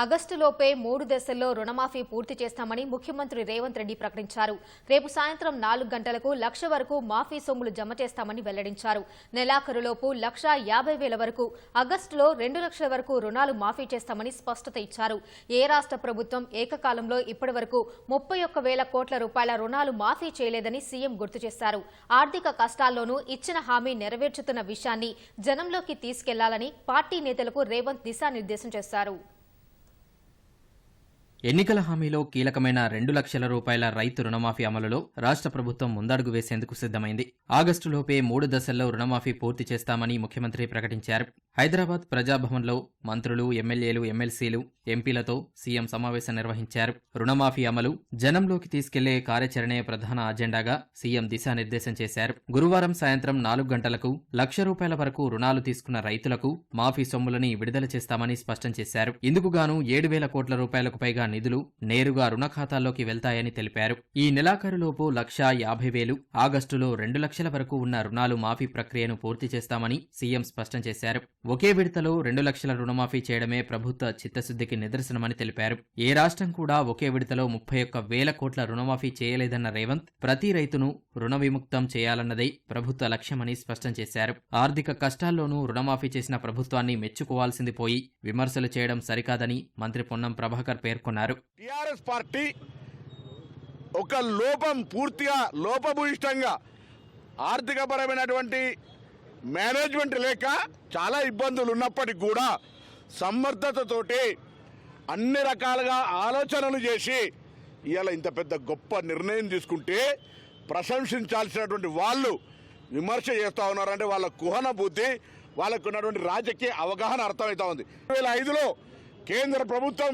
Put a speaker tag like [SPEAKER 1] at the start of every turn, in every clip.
[SPEAKER 1] ఆగస్టులోపే మూడు దశల్లో రుణమాఫీ పూర్తి చేస్తామని ముఖ్యమంత్రి రేవంత్ రెడ్డి ప్రకటించారు. రేపు సాయంత్రం నాలుగు గంటలకు లక్ష వరకు మాఫీ సొమ్ములు జమ చేస్తామని వెల్లడించారు. నెలాఖరులోపు లక్ష యాభై వేల వరకు ఆగస్టులో రెండు లక్షల వరకు రుణాలు మాఫీ చేస్తామని స్పష్టత ఇచ్చారు. ఏ రాష్ట్ర ప్రభుత్వం ఏకకాలంలో ఇప్పటి వరకు ముప్పై ఒక్క వేల కోట్ల రూపాయల రుణాలు మాఫీ చేయలేదని సీఎం గుర్తు చేశారు. ఆర్థిక కష్టాల్లోనూ ఇచ్చిన హామీ నెరవేర్చుతున్న విషయాన్ని జనంలోకి తీసుకెళ్ళాలని పార్టీ నేతలకు రేవంత్ దిశానిర్దేశం చేశారు.
[SPEAKER 2] ఎన్నికల హామీలో కీలకమైన రెండు లక్షల రూపాయల రైతు రుణమాఫీ అమలులో రాష్ట్ర ప్రభుత్వం ముందడుగు వేసేందుకు సిద్దమైంది ఆగస్టులోపే మూడు దశల్లో రుణమాఫీ పూర్తి చేస్తామని ముఖ్యమంత్రి ప్రకటించారు. హైదరాబాద్ ప్రజాభవన్లో మంత్రులు ఎమ్మెల్యేలు ఎమ్మెల్సీలు ఎంపీలతో సీఎం సమావేశం నిర్వహించారు. రుణమాఫీ అమలు జనంలోకి తీసుకెళ్ళే కార్యాచరణే ప్రధాన అజెండాగా సీఎం దిశానిర్దేశం చేశారు. గురువారం సాయంత్రం నాలుగు గంటలకు లక్ష రూపాయల వరకు రుణాలు తీసుకున్న రైతులకు మాఫీ సొమ్ములని విడుదల చేస్తామని స్పష్టం చేశారు. ఇందుకుగాను ఏడు వేల కోట్ల రూపాయలకు పైగా నిధులు నేరుగా రుణ ఖాతాల్లోకి వెళ్తాయని తెలిపారు. ఈ నెలాఖరులోపు లక్షా యాభై వేలు ఆగస్టులో రెండు లక్షల వరకు ఉన్న రుణాలు మాఫీ ప్రక్రియను పూర్తి చేస్తామని సీఎం స్పష్టం చేశారు. ఒకే విడతలో రెండు లక్షల రుణమాఫీ చేయడమే ప్రభుత్వ చిత్తశుద్ధికి నిదర్శనమని తెలిపారు. ఏ రాష్ట్రం కూడా ఒకే విడతలో ముప్పై ఒక్క వేల కోట్ల రుణమాఫీ చేయలేదన్న రేవంత్ ప్రతి రైతును రుణ విముక్తం చేయాలన్నదే ప్రభుత్వ లక్ష్యమని స్పష్టం చేశారు. ఆర్థిక కష్టాల్లోనూ రుణమాఫీ చేసిన ప్రభుత్వాన్ని మెచ్చుకోవాల్సింది పోయి విమర్శలు చేయడం సరికాదని మంత్రి పొన్నం ప్రభాకర్ పేర్కొన్నారు.
[SPEAKER 3] పార్టీ ఒక లోపం పూర్తిగా లోపభూయిష్టంగా ఆర్థికపరమైనటువంటి మేనేజ్మెంట్ లేక చాలా ఇబ్బందులు ఉన్నప్పటికీ కూడా సమర్థతతోటి అన్ని రకాలుగా ఆలోచనలు చేసి ఇవాళ ఇంత పెద్ద గొప్ప నిర్ణయం తీసుకుంటే ప్రశంసించాల్సినటువంటి వాళ్ళు విమర్శ చేస్తూ ఉన్నారంటే వాళ్ళ కుహన బుద్ధి వాళ్ళకు ఉన్నటువంటి రాజకీయ అవగాహన అర్థమవుతా ఉంది. రెండు వేల ఐదులో కేంద్ర ప్రభుత్వం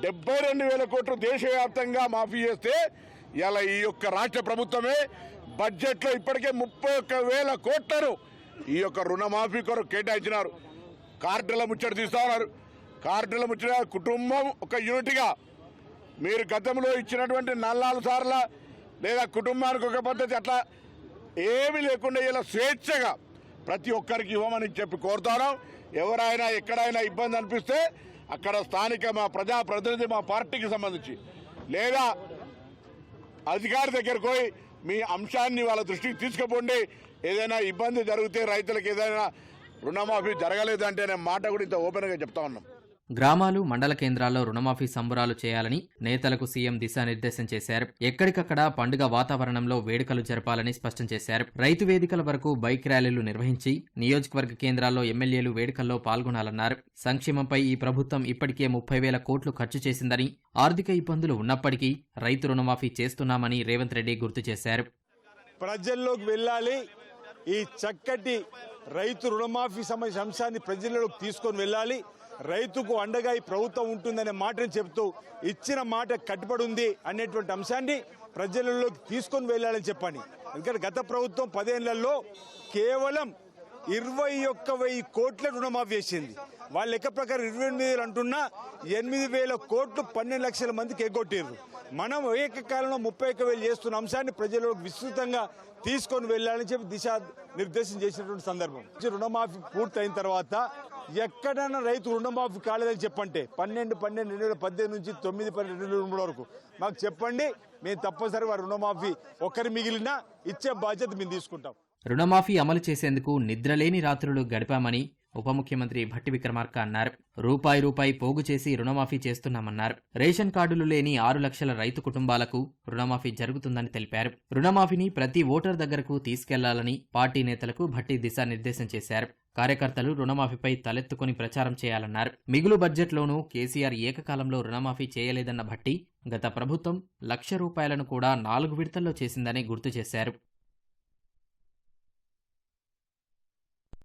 [SPEAKER 3] డెబ్బై రెండు వేల కోట్లు దేశవ్యాప్తంగా మాఫీ చేస్తే ఇలా ఈ యొక్క రాష్ట్ర ప్రభుత్వమే బడ్జెట్లో ఇప్పటికే ముప్పై ఒక్క వేల కోట్లను ఈ యొక్క రుణమాఫీ కొరకు కేటాయించినారు. కార్డుల ముచ్చట తీస్తా ఉన్నారు. కార్డుల ముచ్చట కుటుంబం ఒక యూనిట్గా. మీరు గతంలో ఇచ్చినటువంటి నల్లాలు సార్ల లేదా కుటుంబానికి ఒక పద్ధతి అట్లా ఏమీ లేకుండా ఇలా స్వేచ్ఛగా ప్రతి ఒక్కరికి ఇవ్వమని చెప్పి కోరుతాను ఎవరైనా ఎక్కడైనా ఇబ్బంది అనిపిస్తే అక్కడ స్థానిక మా ప్రజా ప్రతినిధి మా పార్టీకి సంబంధించి లేదా అధికారి దగ్గరకు పోయి మీ అంశాన్ని వాళ్ళ దృష్టికి తీసుకుపోండి. ఏదైనా ఇబ్బంది జరిగితే రైతులకు ఏదైనా రుణమాఫీ జరగలేదంటే నేను మాట కూడా ఇంత ఓపెన్గా చెప్తా ఉన్నాం.
[SPEAKER 2] గ్రామాలు మండల కేంద్రాల్లో రుణమాఫీ సంబురాలు చేయాలని నేతలకు సీఎం దిశానిర్దేశం చేశారు. ఎక్కడికక్కడ పండుగ వాతావరణంలో వేడుకలు జరపాలని స్పష్టం చేశారు. రైతు వేదికల వరకు బైక్ ర్యాలీలు నిర్వహించి నియోజకవర్గ కేంద్రాల్లో ఎమ్మెల్యేలు వేడుకల్లో పాల్గొనాలన్నారు. సంక్షేమంపై ఈ ప్రభుత్వం ఇప్పటికే ముప్పై వేల కోట్లు ఖర్చు చేసిందని ఆర్థిక ఇబ్బందులు ఉన్నప్పటికీ రైతు రుణమాఫీ చేస్తున్నామని రేవంత్ రెడ్డి గుర్తు చేశారు.
[SPEAKER 4] ప్రజల్లోకి వెళ్ళాలి. ఈ చక్కటి రైతు రుణమాఫీ సంబంధించిన అంశాన్ని ప్రజల్లోకి తీసుకొని వెళ్ళాలి. రైతుకు అండగా ఈ ప్రభుత్వం ఉంటుందనే మాటను చెబుతూ ఇచ్చిన మాట కట్టుబడి ఉంది అనేటువంటి అంశాన్ని ప్రజలలోకి తీసుకొని వెళ్ళాలని చెప్పండి ఎందుకంటే గత ప్రభుత్వం పదేళ్ళలో కేవలం ఇరవై ఒక్క వెయ్యి కోట్ల రుణమాఫీ చేసింది. వాళ్ళ లెక్క ప్రకారం ఇరవై ఎనిమిది వేలు అంటున్నా ఎనిమిది వేల కోట్లు పన్నెండు లక్షల మందికి ఎగ్గొట్టారు మనం ఏకకాలంలో ముప్పై ఒక్క వేలు చేస్తున్న అంశాన్ని ప్రజలకు విస్తృతంగా తీసుకొని వెళ్ళాలని చెప్పి దిశ నిర్దేశం చేసినటువంటి సందర్భం. రుణమాఫీ పూర్తయిన తర్వాత ఎక్కడైనా రైతు రుణమాఫీ కాలేదని చెప్పంటే పన్నెండు పన్నెండు రెండు వేల పద్దెనిమిది నుంచి తొమ్మిది పన్నెండు రెండు వేల మూడు వరకు. మాకు చెప్పండి మేము తప్పనిసరిగా రుణమాఫీ ఒక్కరి మిగిలినా ఇచ్చే బాధ్యత మేము తీసుకుంటాం.
[SPEAKER 2] రుణమాఫీ అమలు చేసేందుకు నిద్రలేని రాత్రులు గడిపామని ఉప ముఖ్యమంత్రి భట్టి విక్రమార్క అన్నారు. రూపాయి రూపాయి పోగు చేసి రుణమాఫీ చేస్తున్నామన్నారు. రేషన్ కార్డులు లేని ఆరు లక్షల రైతు కుటుంబాలకు రుణమాఫీ జరుగుతుందని తెలిపారు. రుణమాఫీని ప్రతి ఓటర్ దగ్గరకు తీసుకెళ్ళాలని పార్టీ నేతలకు భట్టి దిశానిర్దేశం చేశారు. కార్యకర్తలు రుణమాఫీపై తలెత్తుకుని ప్రచారం చేయాలన్నారు. మిగులు బడ్జెట్లోనూ కేసీఆర్ ఏకకాలంలో రుణమాఫీ చేయలేదన్న భట్టి గత ప్రభుత్వం లక్ష రూపాయలను కూడా నాలుగు విడతల్లో చేసిందని గుర్తు చేశారు.